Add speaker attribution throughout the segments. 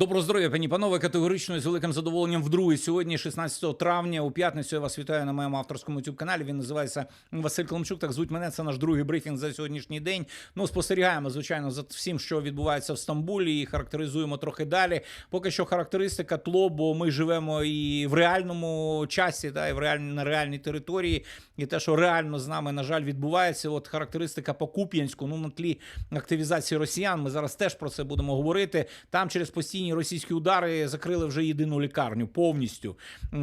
Speaker 1: Доброго здоров'я, пані панове. Категорично з великим задоволенням вдруге сьогодні, 16 травня, у п'ятницю. Я вас вітаю на моєму авторському youtube каналі. Він називається Василь Климчук. Так звуть мене. Це наш другий брифінг за сьогоднішній день. Ну, спостерігаємо, звичайно, за всім, що відбувається в Стамбулі, і характеризуємо трохи далі. Поки що характеристика тло, бо ми живемо і в реальному часі, та і в реальній на реальній території. І те, що реально з нами, на жаль, відбувається. От характеристика по Куп'янську, ну на тлі активізації росіян. Ми зараз теж про це будемо говорити. Там через постійні російські удари закрили вже єдину лікарню повністю.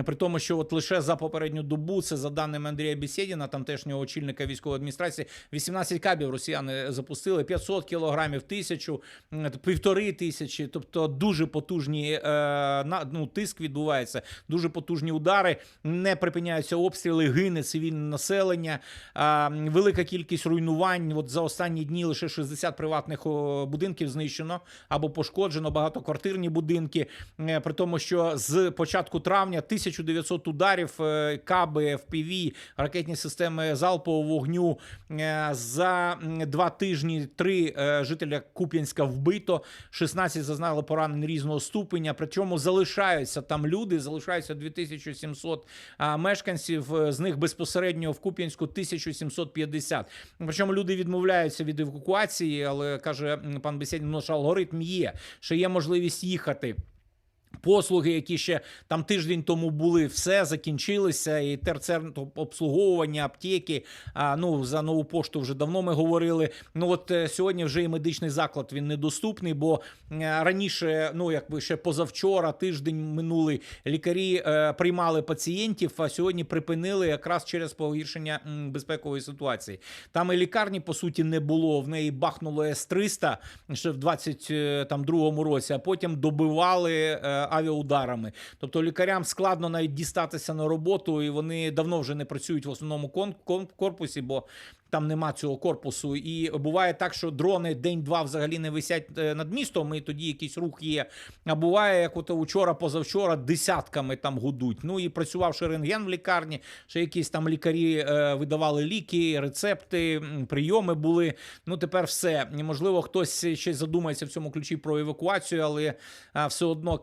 Speaker 1: При тому, що от лише за попередню добу, це за даними Андрія Бесєдіна, тамтешнього очільника військової адміністрації, 18 кабів росіяни запустили 500 кілограмів, тисячу, півтори тисячі. Тобто дуже потужні е, ну, тиск відбувається, дуже потужні удари. Не припиняються обстріли, гине цивільне населення. Велика кількість руйнувань. От за останні дні лише 60 приватних будинків знищено або пошкоджено, багатоквартирні будинки. Е, При тому, що з початку травня 1900 ударів, е, каби, FPV, ракетні системи залпового вогню. Е, За два тижні три жителя Куп'янська вбито, 16 зазнали поранень різного ступеня. Причому залишаються там люди, залишаються 2700 а, мешканців. З них безпосередньо в Куп'янську 1750. Причому люди відмовляються від евакуації, але каже пан Бесєдін, ну, що алгоритм є, що є можливість їхати. Послуги, які ще там тиждень тому були, все закінчилися. І терцер обслуговування, аптеки. А, ну за нову пошту вже давно ми говорили. Ну от е, сьогодні вже і медичний заклад він недоступний, бо е, раніше, ну якби ще позавчора, тиждень минулий, лікарі е, приймали пацієнтів, а сьогодні припинили якраз через погіршення безпекової ситуації. Там і лікарні по суті не було. В неї бахнуло С-300 ще в 22-му році, а потім добивали е, авіаударами. Тобто лікарям складно навіть дістатися на роботу, і вони давно вже не працюють в основному корпусі, бо там нема цього корпусу. І буває так, що дрони день-два взагалі не висять е, над містом, і тоді якийсь рух є. А буває, як от вчора, позавчора, десятками там гудуть. Ну і працював ще рентген в лікарні, ще якісь там лікарі е, видавали ліки, рецепти, прийоми були. Ну тепер все. Можливо, хтось ще задумається в цьому ключі про евакуацію, але а, все одно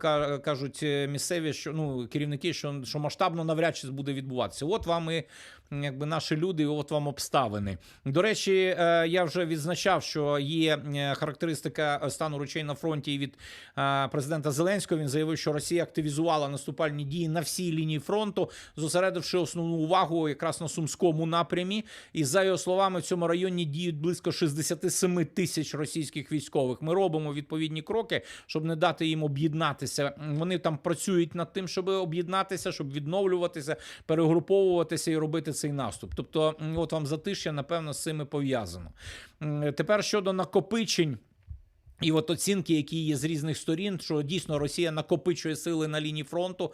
Speaker 1: кажуть е, місцеві, що ну керівники, що, що масштабно навряд чи буде відбуватися. От вам і якби наші люди, от вам обставини. До речі, е, я вже відзначав, що є е, характеристика стану речей на фронті від е, президента Зеленського. Він заявив, що Росія активізувала наступальні дії на всій лінії фронту, зосередивши основну увагу якраз на сумському напрямі. І за його словами, в цьому районі діють близько 67 тисяч російських військових. Ми робимо відповідні кроки, щоб не дати їм об'єднатися. Вони там працюють над тим, щоб об'єднатися, щоб відновлюватися, перегруповуватися і робити цей наступ. Тобто, от вам затишя, напевно, з цим і пов'язано. Тепер щодо накопичень. І от оцінки, які є з різних сторін, що дійсно Росія накопичує сили на лінії фронту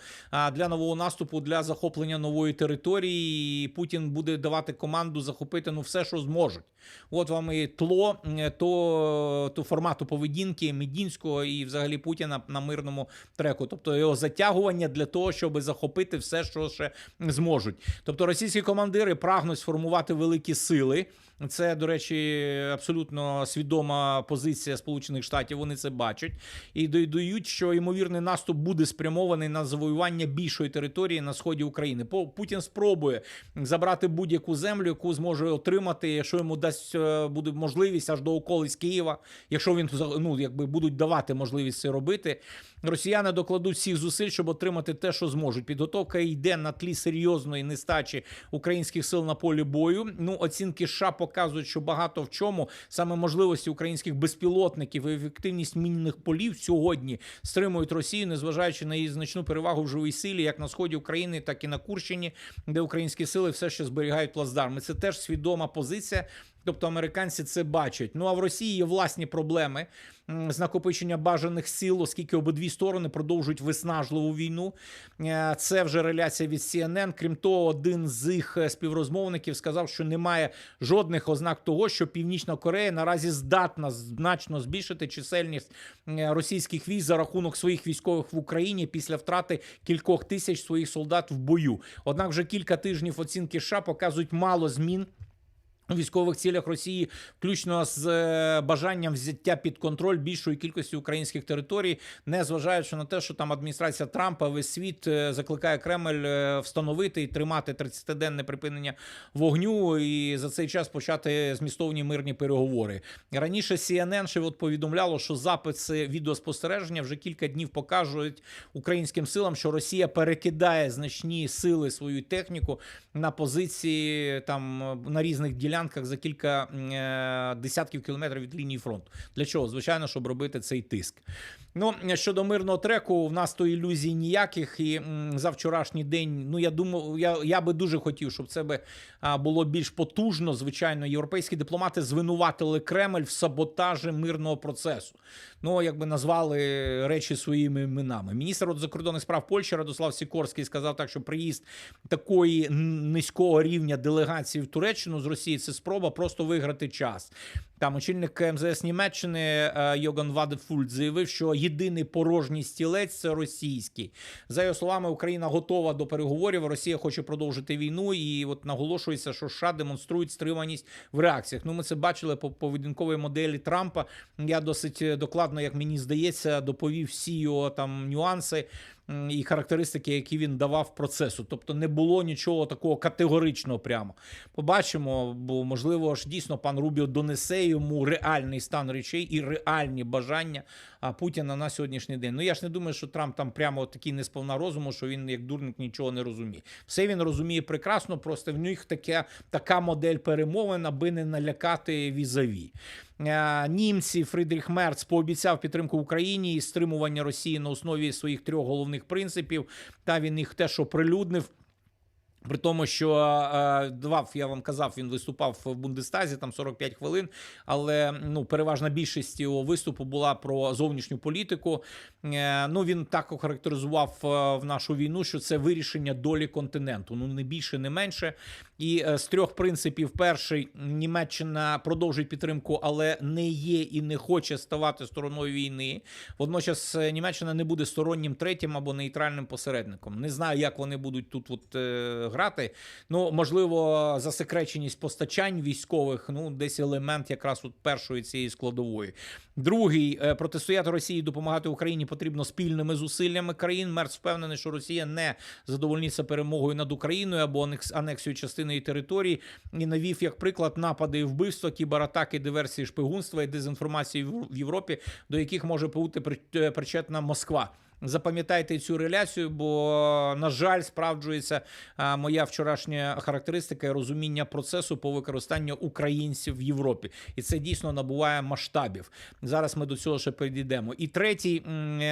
Speaker 1: для нового наступу, для захоплення нової території. І Путін буде давати команду захопити ну все, що зможуть. От вам і тло то, то формату поведінки Медінського і взагалі Путіна на мирному треку. Тобто його затягування для того, щоб захопити все, що ще зможуть. Тобто російські командири прагнуть сформувати великі сили. Це, до речі, абсолютно свідома позиція Сполучених Штатів. Вони це бачать і додають, що ймовірний наступ буде спрямований на завоювання більшої території на сході України. Путін спробує забрати будь-яку землю, яку зможе отримати, якщо йому дасть е, буде можливість аж до околиць Києва, якщо він ну, якби будуть давати можливість це робити. Росіяни докладуть всіх зусиль, щоб отримати те, що зможуть. Підготовка йде на тлі серйозної нестачі українських сил на полі бою. Ну, оцінки США показують, що багато в чому саме можливості українських безпілотників і ефективність мінних полів сьогодні стримують Росію, незважаючи на її значну перевагу в живій силі, як на сході України, так і на Курщині, де українські сили все ще зберігають плацдарми. Це теж свідома позиція. Тобто американці це бачать. Ну а в Росії є власні проблеми з накопичення бажаних сил, оскільки обидві сторони продовжують виснажливу війну. Е, Це вже реляція від CNN. Крім того, один з їх е, співрозмовників сказав, що немає жодних ознак того, що Північна Корея наразі здатна значно збільшити чисельність е, російських військ за рахунок своїх військових в Україні після втрати кількох тисяч своїх солдат в бою. Однак вже кілька тижнів оцінки США показують мало змін військових цілях Росії, включно з е, бажанням взяття під контроль більшої кількості українських територій, не зважаючи на те, що там адміністрація Трампа весь світ е, закликає Кремль е, встановити і тримати 30-денне припинення вогню і за цей час почати змістовні мирні переговори. Раніше CNN ще от повідомляло, що записи відеоспостереження вже кілька днів покажуть українським силам, що Росія перекидає значні сили свою техніку на позиції там на різних ділянках за кілька е, десятків кілометрів від лінії фронту. Для чого? Звичайно, щоб робити цей тиск. Ну щодо мирного треку, в нас то ілюзій ніяких. І м, за вчорашній день, ну я думаю, я, я би дуже хотів, щоб це би а, було більш потужно. Звичайно, європейські дипломати звинуватили Кремль в саботажі мирного процесу. Ну, якби назвали речі своїми іменами. Міністр закордонних справ Польщі Радослав Сікорський сказав так, що приїзд такої низького рівня делегації в Туреччину з Росії це спроба просто виграти час. Там очільник МЗС Німеччини е, Йоган Вадефульд заявив, що єдиний порожній стілець це російський. За його словами, Україна готова до переговорів. Росія хоче продовжити війну, і от наголошується, що США демонструють стриманість в реакціях. Ну, ми це бачили по поведінковій моделі Трампа. Я досить е, докладно, як мені здається, доповів всі його там нюанси і характеристики, які він давав процесу. Тобто не було нічого такого категоричного прямо. Побачимо, бо можливо ж дійсно пан Рубіо донесе йому реальний стан речей і реальні бажання Путіна на сьогоднішній день. Ну я ж не думаю, що Трамп там прямо такий не сповна розуму, що він як дурник нічого не розуміє. Все він розуміє прекрасно, просто в них таке, така модель перемовин, аби не налякати візаві. Е, Німці Фрідріх Мерц пообіцяв підтримку Україні і стримування Росії на основі своїх трьох головних принципів. Та він їх теж оприлюднив. При тому, що е, давав, я вам казав, він виступав в Бундестазі там 45 хвилин, але ну переважна більшість його виступу була про зовнішню політику. Е, ну він так охарактеризував е, в нашу війну, що це вирішення долі континенту. Ну не більше, не менше. І з трьох принципів, перший Німеччина продовжує підтримку, але не є і не хоче ставати стороною війни. Водночас Німеччина не буде стороннім третім або нейтральним посередником. Не знаю, як вони будуть тут от, грати. Ну, можливо, засекреченість постачань військових, ну, десь елемент якраз от першої цієї складової. Другий е, протистояти Росії, допомагати Україні потрібно спільними зусиллями країн. Мерц впевнений, що Росія не задовольниться перемогою над Україною або анексією частини території. І навів як приклад напади і вбивства, кібератаки, диверсії, шпигунства і дезінформації в в Європі, до яких може бути е, причетна Москва. Запам'ятайте цю реляцію, бо на жаль, справджується моя вчорашня характеристика і розуміння процесу по використанню українців в Європі, і це дійсно набуває масштабів. Зараз ми до цього ще підійдемо. І третій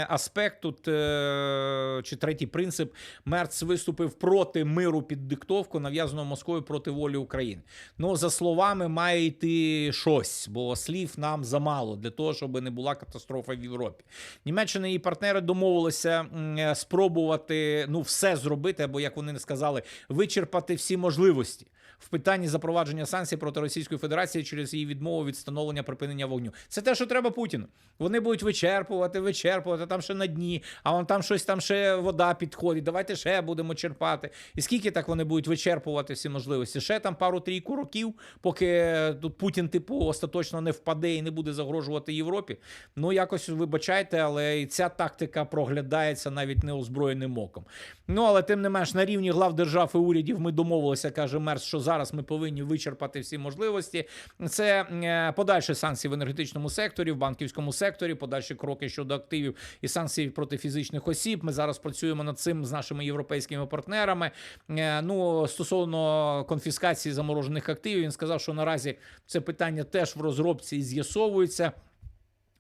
Speaker 1: аспект тут е, чи третій принцип Мерц виступив проти миру під диктовку, нав'язаного Москвою проти волі України. Ну за словами має йти щось, бо слів нам замало для того, щоб не була катастрофа в Європі. Німеччина і партнери домовилися м, е, спробувати ну все зробити, або як вони не сказали, вичерпати всі можливості. В питанні запровадження санкцій проти Російської Федерації через її відмову від встановлення припинення вогню. Це те, що треба Путіну. Вони будуть вичерпувати, вичерпувати там ще на дні, а вон там щось там ще вода підходить. Давайте ще будемо черпати. І скільки так вони будуть вичерпувати всі можливості? Ще там пару-трійку років, поки тут Путін, типу, остаточно не впаде і не буде загрожувати Європі. Ну якось вибачайте, але і ця тактика проглядається навіть неозброєним оком. Ну але тим не менш на рівні глав держав і урядів ми домовилися, каже Мерс, що зараз ми повинні вичерпати всі можливості. Це е, подальші санкції в енергетичному секторі, в банківському секторі, подальші кроки щодо активів і санкцій проти фізичних осіб. Ми зараз працюємо над цим з нашими європейськими партнерами. Е, Ну стосовно конфіскації заморожених активів, він сказав, що наразі це питання теж в розробці і з'ясовується.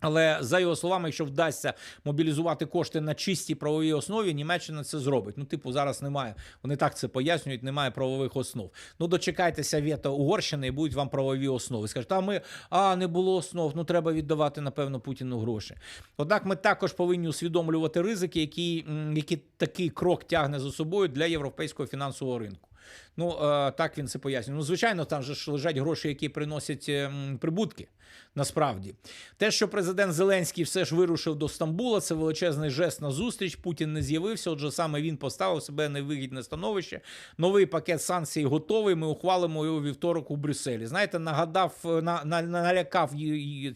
Speaker 1: Але за його словами, якщо вдасться мобілізувати кошти на чистій правовій основі, Німеччина це зробить. Ну, типу, зараз немає. Вони так це пояснюють, немає правових основ. Ну, дочекайтеся вето Угорщини і будуть вам правові основи. Скажуть, а ми а не було основ. Ну треба віддавати напевно Путіну гроші. Однак ми також повинні усвідомлювати ризики, які, які такий крок тягне за собою для європейського фінансового ринку. Ну е, так він це пояснює. Ну, звичайно, там же ж лежать гроші, які приносять е, прибутки. Насправді, те, що президент Зеленський все ж вирушив до Стамбула, це величезний жест на зустріч. Путін не з'явився. Отже, саме він поставив себе невигідне становище. Новий пакет санкцій готовий. Ми ухвалимо його вівторок у Брюсселі. Знаєте, нагадав на, на налякав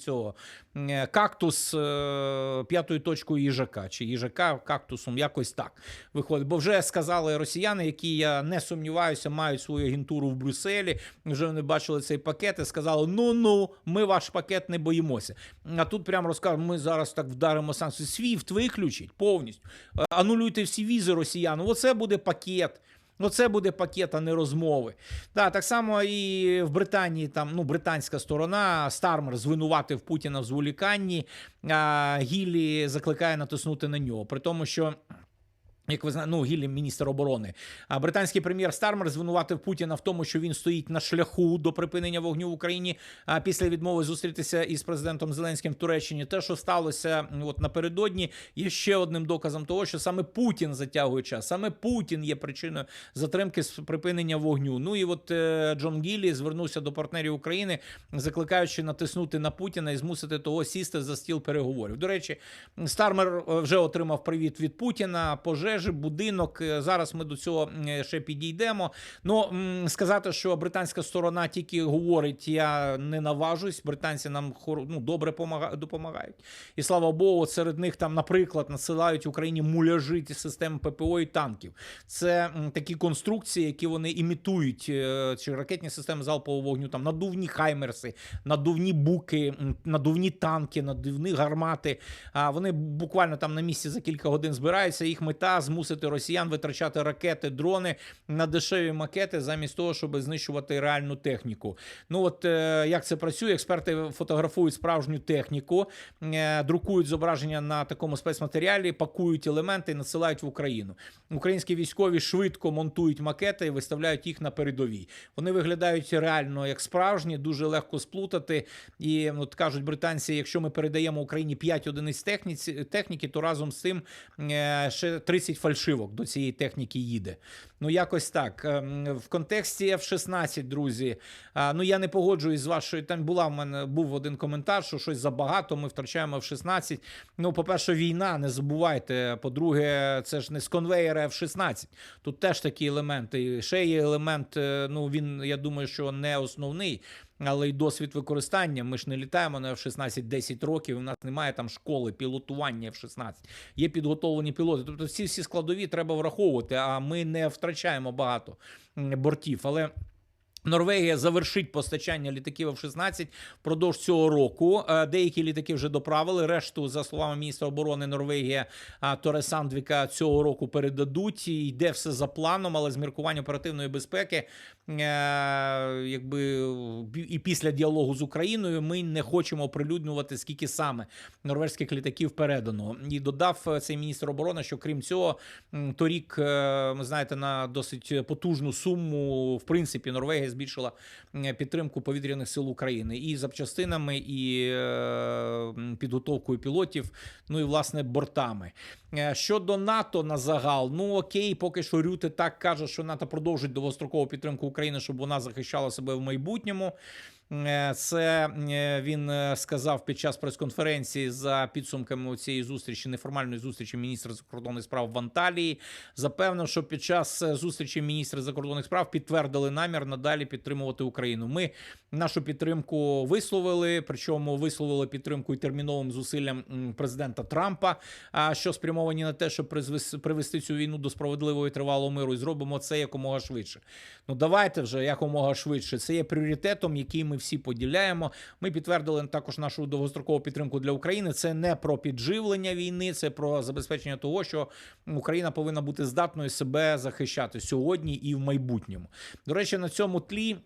Speaker 1: цього е, кактус е, п'ятою точкою їжака чи їжака кактусом, якось так виходить. Бо вже сказали росіяни, які я не сумніваюся, мають свою агентуру в Брюсселі. Вже вони бачили цей пакет і сказали: ну ну, ми ваш пакет не боїмося. А тут прямо розкажуть, ми зараз так вдаримо санкції. Свіфт виключить повністю. Е, Анулюйте всі візи росіянам. Оце буде пакет. Оце буде пакет, а не розмови. Да, так само і в Британії, там ну британська сторона Стармер звинуватив Путіна в зволіканні. А Гіллі закликає натиснути на нього. При тому, що. Як ви знаєте, ну Гіллі, міністр оборони, а британський прем'єр Стармер звинуватив Путіна в тому, що він стоїть на шляху до припинення вогню в Україні. А після відмови зустрітися із президентом Зеленським в Туреччині, те, що сталося от напередодні, є ще одним доказом того, що саме Путін затягує час, саме Путін є причиною затримки з припинення вогню. Ну і от е, Джон Гіллі звернувся до партнерів України, закликаючи натиснути на Путіна і змусити того сісти за стіл переговорів. До речі, Стармер е, вже отримав привіт від Путіна. Пожежі, будинок. Е, Зараз ми до цього е, ще підійдемо. Ну сказати, що британська сторона тільки говорить, я не наважусь. Британці нам ну, добре допомагають. І слава Богу, серед них там, наприклад, насилають Україні муляжі ті систем ППО і танків. Це такі конструкції, які вони імітують, е, чи ракетні системи залпового вогню, там надувні хаймерси, надувні буки, надувні танки, надувні гармати. А вони буквально там на місці за кілька годин збираються. Їх мета змусити росіян витрачати ракети, дрони на дешеві макети, замість того, щоб знищувати реальну техніку. Ну от е, як це працює? Експерти фотографують справжню техніку, е, друкують зображення на такому спецматеріалі, пакують елементи і надсилають в Україну. Українські військові швидко монтують макети і виставляють їх на передовій. Вони виглядають реально як справжні, дуже легко сплутати. І от кажуть британці, якщо ми передаємо Україні 5 одиниць техніці, техніки, то разом з цим е, ще 30 фальшивок до цієї техніки їде. Ну, якось так. Ем, В контексті F-16, друзі. Ну я не погоджуюсь з вашою. Там була в мене був один коментар, що щось забагато. Ми втрачаємо F-16. Ну, по-перше, війна, не забувайте. По-друге, це ж не з конвейера F-16. Тут теж такі елементи. Ще є елемент. е, Ну він, я думаю, що не основний. Але й досвід використання. Ми ж не літаємо на F-16 10 років. У нас немає там школи пілотування F-16. Є підготовлені пілоти. Тобто, всі всі складові треба враховувати. А ми не втрачаємо багато бортів. Але Норвегія завершить постачання літаків F-16 впродовж цього року. Е, Деякі літаки вже доправили. Решту, за словами міністра оборони Норвегія а, Торе Сандвіка, цього року передадуть. І Йде все за планом, але з міркувань оперативної безпеки, е, якби і після діалогу з Україною, ми не хочемо оприлюднювати скільки саме норвезьких літаків передано. І додав е, цей міністр оборони, що крім цього, торік, е, ви знаєте, на досить потужну суму, в принципі, Норвегія збільшила підтримку повітряних сил України і запчастинами, і е, підготовкою пілотів, ну і власне бортами. Е, Щодо НАТО на загал, ну окей, поки що Рюти так каже, що НАТО продовжить довгострокову підтримку України, щоб вона захищала себе в майбутньому. Е, Це е, він е, сказав під час прес-конференції за підсумками цієї зустрічі, неформальної зустрічі міністра закордонних справ в Анталії. Запевнив, що під час зустрічі міністри закордонних справ підтвердили намір надалі підтримувати Україну. Ми нашу підтримку висловили, причому висловили підтримку і терміновим зусиллям президента Трампа, що спрямовані на те, щоб привести цю війну до справедливого і тривалого миру, і зробимо це якомога швидше. Ну давайте вже якомога швидше. Це є пріоритетом, який ми всі поділяємо. Ми підтвердили також нашу довгострокову підтримку для України. Це не про підживлення війни, це про забезпечення того, що Україна повинна бути здатною себе захищати сьогодні і в майбутньому. До речі, на цьому тлі.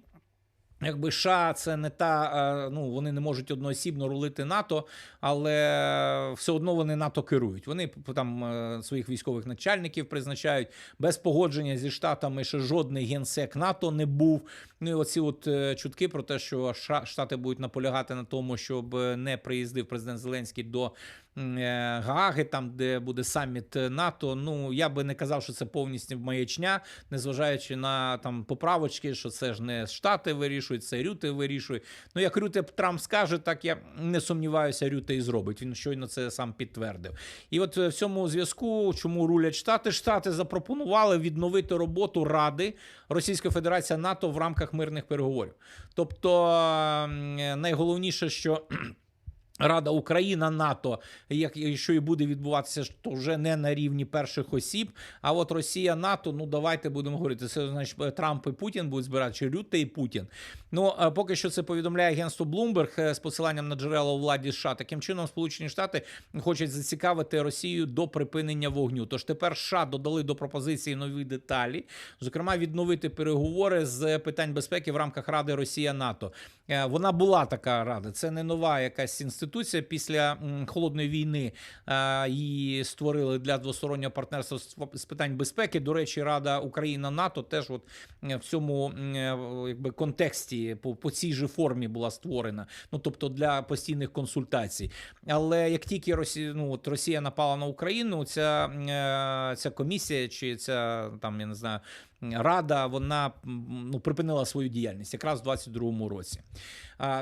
Speaker 1: Якби США це не та, е, ну вони не можуть одноосібно рулити НАТО, але все одно вони НАТО керують. Вони там е, своїх військових начальників призначають без погодження зі штатами. Ще жодний генсек НАТО не був. Ну і оці от е, чутки про те, що штати будуть наполягати на тому, щоб не приїздив президент Зеленський до е, там де буде саміт е, НАТО. Ну я би не казав, що це повністю маячня, незважаючи на там поправочки, що це ж не Штати вирішують, це Рюте вирішує. Ну як Рюте Трамп скаже, так я не сумніваюся, Рюте і зробить. Він щойно це сам підтвердив. І от е, в цьому зв'язку, чому рулять штати, штати запропонували відновити роботу Ради Російської Федерації НАТО в рамках мирних переговорів. Тобто найголовніше, що. Рада Україна НАТО, як що і буде відбуватися, то вже не на рівні перших осіб. А от Росія НАТО, ну давайте будемо говорити. Це значить Трамп і Путін будуть збирати, чи Рютте і Путін. Ну поки що це повідомляє агентство Bloomberg е, з посиланням на джерела владі США. Таким чином, Сполучені Штати хочуть зацікавити Росію до припинення вогню. Тож тепер США додали до пропозиції нові деталі, зокрема, відновити переговори з питань безпеки в рамках Ради Росія НАТО. Е, Вона була така рада. Це не нова якась інституція. Після холодної війни її створили для двостороннього партнерства з питань безпеки. До речі, Рада Україна НАТО теж от е, в цьому е, якби контексті по, по цій же формі була створена. Ну тобто для постійних консультацій. Але як тільки Росія, ну от Росія напала на Україну, ця, е, ця комісія чи ця там я не знаю. Рада вона ну припинила свою діяльність якраз в 22-му році.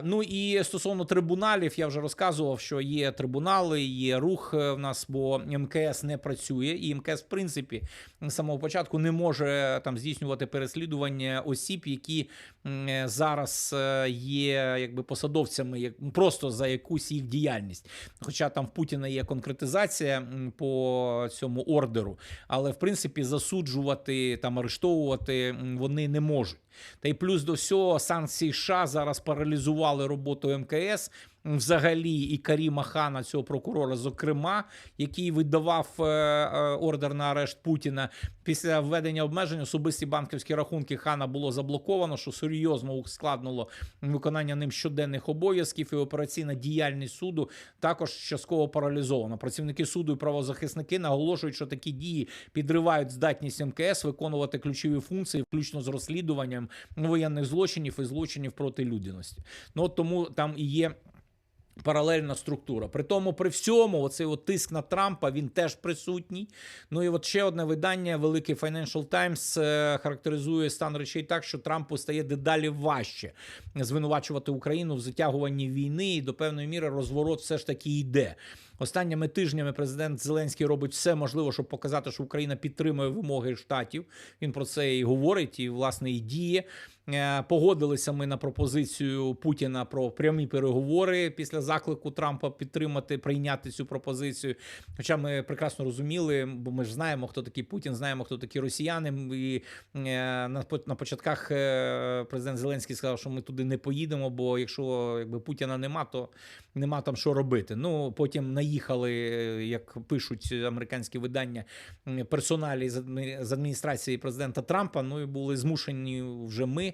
Speaker 1: Ну і стосовно трибуналів, я вже розказував, що є трибунали, є рух е, в нас, бо МКС не працює, і МКС, в принципі, з самого початку не може там здійснювати переслідування осіб, які е, зараз е, є якби посадовцями, як просто за якусь їх діяльність. Хоча там в Путіна є конкретизація по цьому ордеру, але в принципі засуджувати там арештовувати м, вони не можуть. Та й плюс до всього санкції США зараз паралізували роботу МКС. Взагалі, і Каріма Хана, цього прокурора, зокрема, який видавав е, е, ордер на арешт Путіна після введення обмежень, особисті банківські рахунки Хана було заблоковано, що серйозно ускладнило виконання ним щоденних обов'язків і операційна діяльність суду також частково паралізована. Працівники суду і правозахисники наголошують, що такі дії підривають здатність МКС виконувати ключові функції, включно з розслідуванням воєнних злочинів і злочинів проти людяності. Ну от тому там і є. Паралельна структура. При тому, при всьому, оцей от тиск на Трампа він теж присутній. Ну і от ще одне видання, великий Financial Times, е, характеризує стан речей так, що Трампу стає дедалі важче звинувачувати Україну в затягуванні війни, і до певної міри розворот все ж таки йде. Останніми тижнями президент Зеленський робить все можливе, щоб показати, що Україна підтримує вимоги штатів. Він про це і говорить, і власне і діє. Е, Погодилися ми на пропозицію Путіна про прямі переговори після заклику Трампа підтримати, прийняти цю пропозицію. Хоча ми прекрасно розуміли, бо ми ж знаємо, хто такий Путін, знаємо, хто такі росіяни. І е, на по- на початках е, президент Зеленський сказав, що ми туди не поїдемо, бо якщо якби Путіна нема, то нема там що робити. Ну потім наїхали, як пишуть американські видання, персоналі з адміністрації президента Трампа. Ну і були змушені вже ми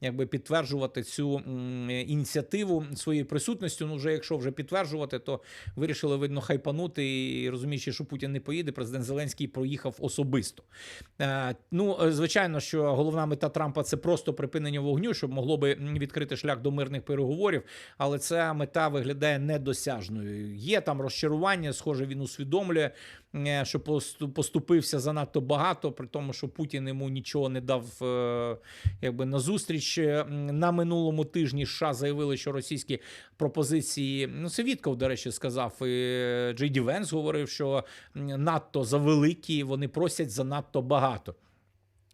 Speaker 1: якби підтверджувати цю ініціативу своєю присутністю. Ну, вже якщо вже підтверджувати, то вирішили видно хайпанути і розуміючи, що Путін не поїде, президент Зеленський проїхав особисто. Е, ну, е, звичайно, що головна мета Трампа це просто припинення вогню, щоб могло би відкрити шлях до мирних переговорів, але ця мета виглядає недосяжною. Є там розчарування, схоже, він усвідомлює, е, що посту- поступився занадто багато, при тому, що Путін йому нічого не дав якби на зустріч. Е, На минулому тижні США заявили, що російські пропозиції, ну це Вітков, до речі, сказав. І Джей Ді Венс говорив, що надто завеликі, вони просять занадто багато.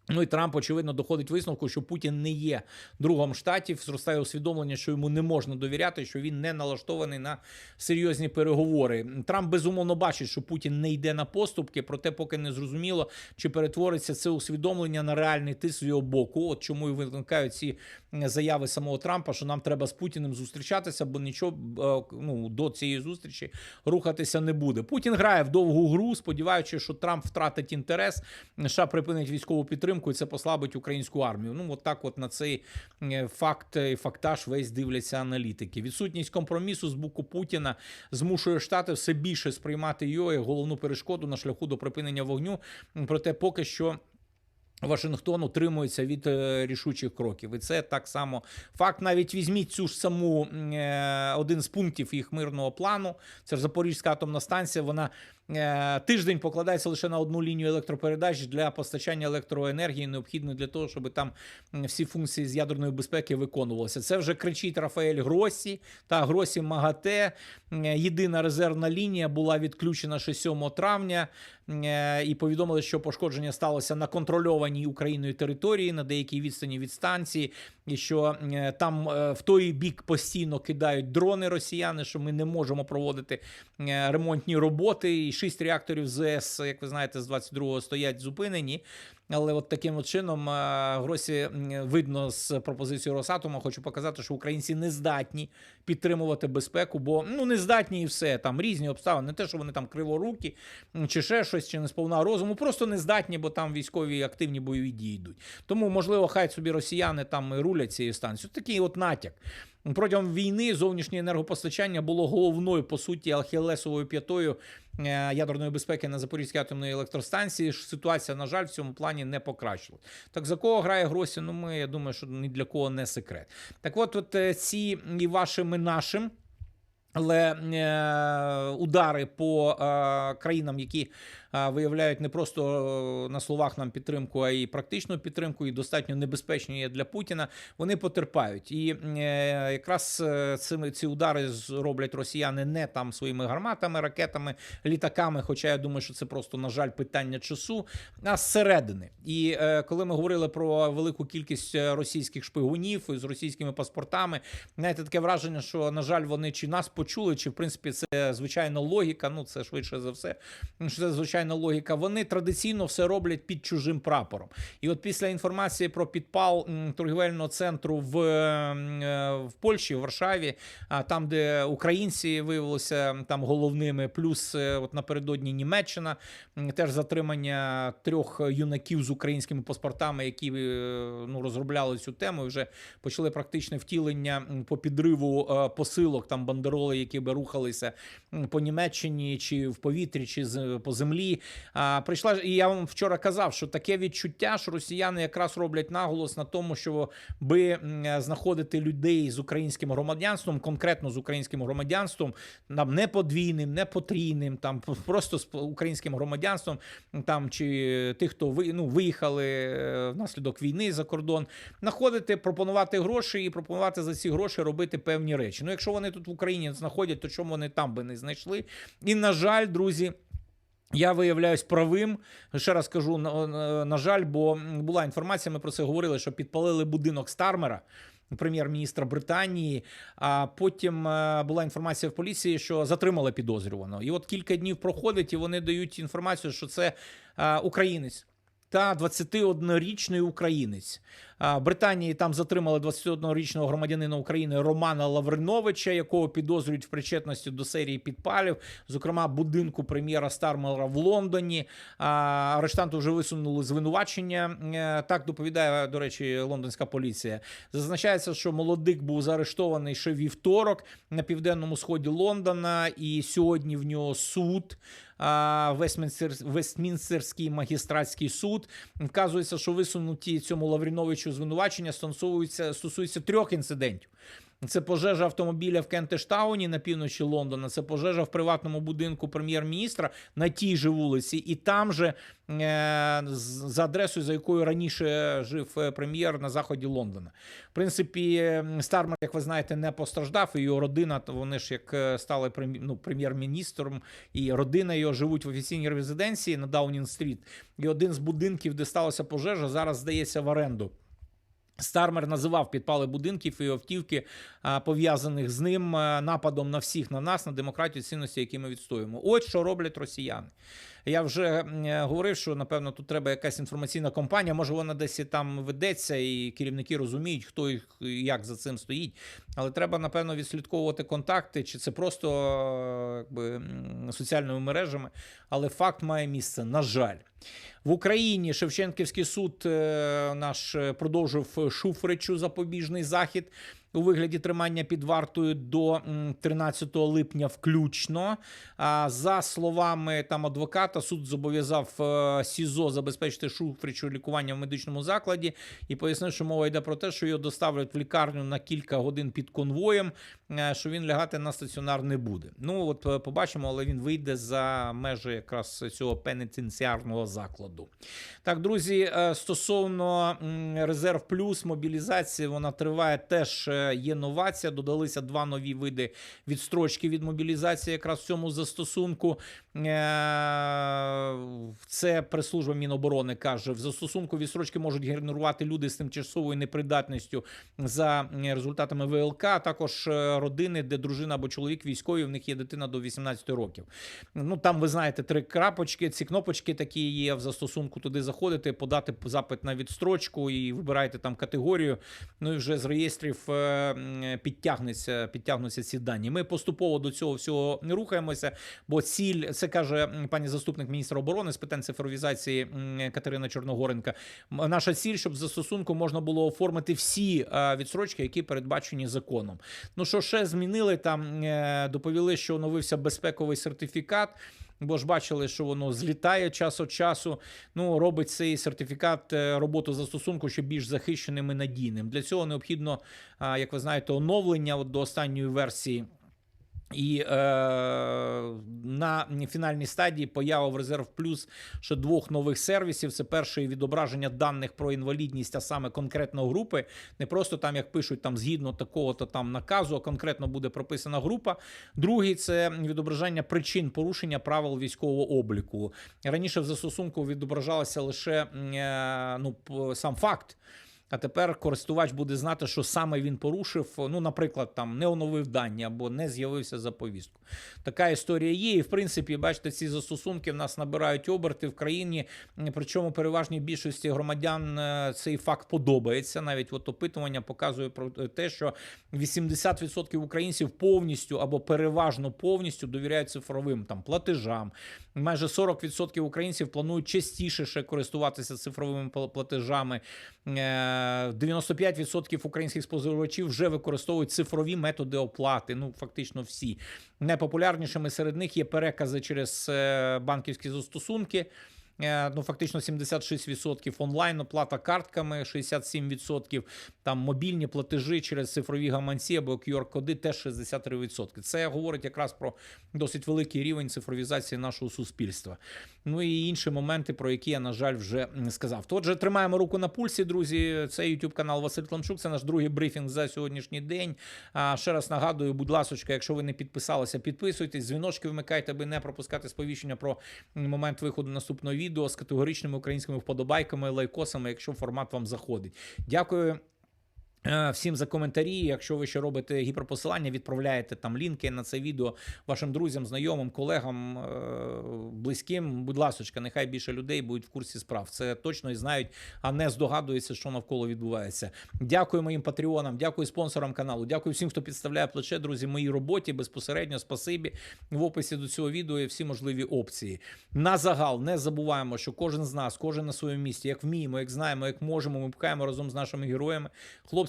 Speaker 1: Ну і Трамп, очевидно, доходить висновку, що Путін не є другом штатів. Зростає усвідомлення, що йому не можна довіряти, що він не налаштований на серйозні переговори. Трамп безумовно бачить, що Путін не йде на поступки, проте поки не зрозуміло, чи перетвориться це усвідомлення на реальний тиск з його боку. От чому і виникають ці заяви самого Трампа, що нам треба з Путіним зустрічатися, бо нічого е, ну, до цієї зустрічі рухатися не буде. Путін грає в довгу гру, сподіваючись, що Трамп втратить інтерес, США припинить військову підтримку. Підтримку, і це послабить українську армію. Ну, от так, от на цей е, факт і фактаж весь дивляться аналітики. Відсутність компромісу з боку Путіна змушує штати все більше сприймати його головну перешкоду на шляху до припинення вогню. Проте поки що. Вашингтон утримується від е, рішучих кроків, і це так само факт. Навіть візьміть цю ж саму е, один з пунктів їх мирного плану. Це ж Запорізька атомна станція. Вона е, тиждень покладається лише на одну лінію електропередач для постачання електроенергії, необхідної для того, щоб там всі функції з ядерної безпеки виконувалися. Це вже кричить Рафаель Гросі та Гросі МАГАТЕ. Е, Єдина резервна лінія була відключена ще 7 травня е, і повідомили, що пошкодження сталося на контрольованій Україною території на деякій відстані від станції, і що е, там е, в той бік постійно кидають дрони росіяни, що ми не можемо проводити е, ремонтні роботи. Шість реакторів ЗС, як ви знаєте, з 22-го стоять зупинені. Але от таким от чином е, Гросі видно з пропозицією Росатома, хочу показати, що українці не здатні підтримувати безпеку, бо ну не здатні і все. Там різні обставини. Не те, що вони там криворукі, чи ще щось, чи не сповна розуму. Просто не здатні, бо там військові активні бойові дії йдуть. Тому, можливо, хай собі росіяни там рулять цією станцією. Такий от натяк. Протягом війни зовнішнє енергопостачання було головною, по суті, ахілесовою п'ятою е, ядерної безпеки на Запорізькій атомної електростанції. Ситуація, на жаль, в цьому плані не покращилась. Так за кого грає Гросі? Ну, ми я думаю, що ні для кого не секрет. Так, от, от е, ці і вашим, і нашим. Але е, удари по е, країнам, які виявляють не просто е, на словах нам підтримку, а й практичну підтримку, і достатньо небезпечні є для Путіна, вони потерпають. І е, якраз е, цими ці удари зроблять росіяни не там своїми гарматами, ракетами, літаками. Хоча я думаю, що це просто, на жаль, питання часу, а зсередини. І коли ми говорили про велику кількість російських шпигунів з російськими паспортами, знаєте, таке враження, що на жаль, вони чи нас почули, чи в принципі це звичайна логіка. Ну це швидше за все, що це звичайна логіка. Вони традиційно все роблять під чужим прапором. І от після інформації про підпал торгівельного центру в, е, в Польщі, в Варшаві, там, де українці виявилися там головними, плюс е, от напередодні Німеччина, теж затримання трьох юнаків з українськими паспортами, які е, ну, розробляли цю тему, і вже почали практичне втілення по підриву посилок, там бандероли, які би рухалися по Німеччині, чи в повітрі, чи по землі. А, прийшла і я вам вчора казав, що таке відчуття, що росіяни якраз роблять наголос на тому, що би знаходити людей з українським громадянством, конкретно з українським громадянством, нам не подвійним, не потрійним, там просто з українським громадянством, там чи тих, хто ви ну виїхали е, внаслідок війни за кордон, знаходити, пропонувати гроші і пропонувати за ці гроші робити певні речі. Ну, якщо вони тут в Україні знаходять, то чому вони там би не знайшли? І на жаль, друзі. Я виявляюсь правим. Ще раз кажу, на, на, жаль, бо була інформація, ми про це говорили, що підпалили будинок Стармера, прем'єр-міністра Британії. А потім е, була інформація в поліції, що затримали підозрюваного. І от кілька днів проходить, і вони дають інформацію, що це е, українець. Та 21-річний українець Британії там затримали 21-річного громадянина України Романа Лавриновича, якого підозрюють в причетності до серії підпалів, зокрема будинку прем'єра Стармера в Лондоні. Арештанту вже висунули звинувачення. Е, Так доповідає, до речі, лондонська поліція. Зазначається, що молодик був заарештований ще вівторок на південному сході Лондона, і сьогодні в нього суд. Вестмінстерський магістратський суд. Вказується, що висунуті цьому Лавріновичу звинувачення стосуються, стосуються трьох інцидентів. Це пожежа автомобіля в Кентештауні на півночі Лондона. Це пожежа в приватному будинку прем'єр-міністра на тій же вулиці, і там же е, за адресою, за якою раніше жив е, прем'єр на заході Лондона. В принципі, е, Стармер, як ви знаєте, не постраждав. І його родина, то вони ж як е, стали ну, прем'єр-міністром, і родина його живуть в офіційній резиденції на Даунінг-стріт. І один з будинків, де сталася пожежа, зараз здається в оренду. Стармер називав підпали будинків і автівки, пов'язаних з ним нападом на всіх на нас, на демократію, цінності, які ми відстоюємо. От що роблять росіяни. Я вже е, говорив, що напевно тут треба якась інформаційна кампанія. Може, вона десь і там ведеться, і керівники розуміють, хто і як за цим стоїть. Але треба, напевно, відслідковувати контакти, чи це просто е, якби, соціальними мережами. Але факт має місце, на жаль. В Україні Шевченківський суд е, наш продовжив Шуфричу запобіжний захід у вигляді тримання під вартою до м, 13 липня включно. За словами там адвоката, суд зобов'язав е, СІЗО забезпечити Шуфричу лікування в медичному закладі і пояснив, що мова йде про те, що його доставлять в лікарню на кілька годин під конвоєм, що він лягати на стаціонар не буде. Ну от е, побачимо, але він вийде за межі якраз цього пенітенціарного закладу. Так, друзі, е, стосовно резерв плюс мобілізації, вона триває теж е, є новація. Додалися два нові види відстрочки від мобілізації, якраз в цьому застосунку. Е, Це прес-служба Міноборони каже: в застосунку відстрочки можуть генерувати люди з тимчасовою непридатністю за е, результатами ВЛК, також е, родини, де дружина або чоловік військові, в них є дитина до 18 років. Ну там ви знаєте три крапочки. Ці кнопочки такі є в застосунку. Туди заходите, подати запит на відстрочку і вибираєте там категорію. Ну і вже з реєстрів е, м, підтягнеться, підтягнуться ці дані. Ми поступово до цього всього не рухаємося, бо ціль це каже пані заступник міністра оборони з питань цифровізації Катерина Чорногоренка. Наша ціль, щоб застосунку можна було оформити всі е, відстрочки, які передбачені законом. Ну що ще змінили там? е, Доповіли, що оновився безпековий сертифікат. Бо ж бачили, що воно злітає час від часу. Ну, робить цей сертифікат е, роботу застосунку ще більш захищеним і надійним. Для цього необхідно, як ви знаєте, оновлення от до останньої версії. І е, на фінальній стадії поява в резерв плюс ще двох нових сервісів. Це перший відображення даних про інвалідність, а саме конкретно групи. Не просто там, як пишуть, там згідно такого-то там наказу, а конкретно буде прописана група. Другий це відображення причин порушення правил військового обліку. Раніше в застосунку відображалося лише е, ну, сам факт. А тепер користувач буде знати, що саме він порушив. Ну, наприклад, там не оновив дані або не з'явився за повістку. Така історія є. І в принципі, бачите, ці застосунки в нас набирають оберти в країні. Причому переважній більшості громадян е, цей факт подобається. Навіть от опитування показує про те, що 80% українців повністю або переважно повністю довіряють цифровим там платежам. Майже 40% українців планують частіше ще користуватися цифровими пла- платежами. Е, 95% українських споживачів вже використовують цифрові методи оплати. Ну, фактично всі. Найпопулярнішими серед них є перекази через е, банківські застосунки. Е, Ну, фактично 76% онлайн оплата картками, 67% там мобільні платежі через цифрові гаманці або QR-коди теж 63%. Це говорить якраз про досить великий рівень цифровізації нашого суспільства. Ну і інші моменти, про які я, на жаль, вже сказав. То, Отже, тримаємо руку на пульсі, друзі. Це YouTube канал Василь Кламчук. Це наш другий брифінг за сьогоднішній день. А ще раз нагадую, будь ласочка, якщо ви не підписалися, підписуйтесь, дзвіночки вмикайте, аби не пропускати сповіщення про момент виходу наступного відео з категоричними українськими вподобайками, лайкосами, якщо формат вам заходить. Дякую. Е, Всім за коментарі. Якщо ви ще робите гіперпосилання, відправляєте там лінки на це відео вашим друзям, знайомим, колегам, е, близьким. Будь ласочка, нехай більше людей будуть в курсі справ. Це точно і знають, а не здогадуються, що навколо відбувається. Дякую моїм патреонам, дякую спонсорам каналу. Дякую всім, хто підставляє плече, друзі. Моїй роботі безпосередньо. Спасибі в описі до цього відео є всі можливі опції. На загал не забуваємо, що кожен з нас, кожен на своєму місці, як вміємо, як знаємо, як можемо, ми пхаємо разом з нашими героями,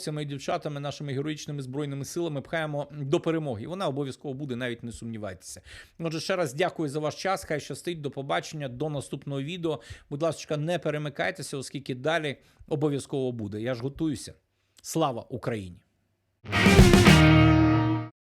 Speaker 1: хлопцями і дівчатами, нашими героїчними збройними силами, пхаємо до перемоги. І вона обов'язково буде, навіть не сумнівайтеся. Отже, ще раз дякую за ваш час. Хай щастить. До побачення, до наступного відео. Будь ласка, не перемикайтеся, оскільки далі обов'язково буде. Я ж готуюся. Слава Україні!